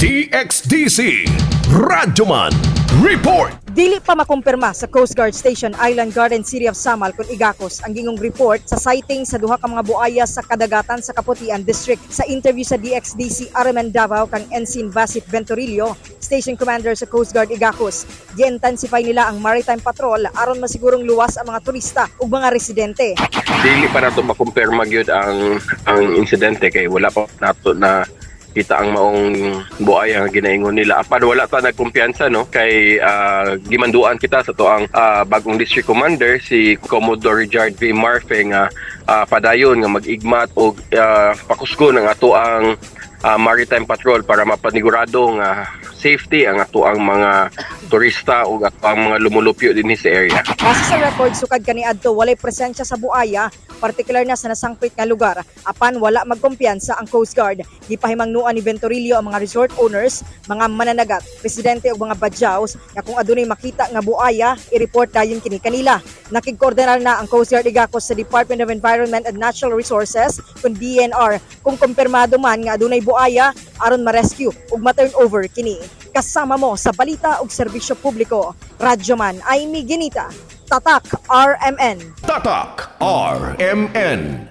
DXDC Radyoman Report Dili pa makumpirma sa Coast Guard Station Island Garden City of Samal kung igakos ang gingong report sa sighting sa duha ka mga buaya sa kadagatan sa Kaputian District. Sa interview sa DXDC Araman Davao kang Ensign Basit Venturillo, Station Commander sa Coast Guard igakos, gi-intensify nila ang maritime patrol aron masigurong luwas ang mga turista ug mga residente. dili pa nato makumpirma gyud ang ang insidente kay wala pa nato na kita ang maong buaya nga ginaingon nila apan wala ta nagkumpiyansa no kay ah, gimanduan kita sa to ang ah, bagong district commander si Commodore Richard V. Marfe nga ah, padayon nga mag-igmat og ah, pakusgo ng ato ang ah, maritime patrol para mapanigurado nga safety ang ato ang mga turista ug ato ang mga lumulupyo dinhi sa area Base sa record sukad kani adto walay presensya sa buaya, partikular na sa nasangpit nga lugar. Apan wala magkumpiyansa ang Coast Guard. Gipahimangnuan ni Venturillo ang mga resort owners, mga mananagat, presidente ug mga badyaws nga kung adunay makita nga buaya, i-report dayon kini kanila. Nakigkoordinar na ang Coast Guard igakos sa Department of Environment and Natural Resources kung DNR kung kumpirmado man nga adunay buaya aron ma-rescue ug ma-turn over kini. Kasama mo sa balita ug serbisyo publiko. Radyoman ay Ginita. Tatak RMN. Tatak RMN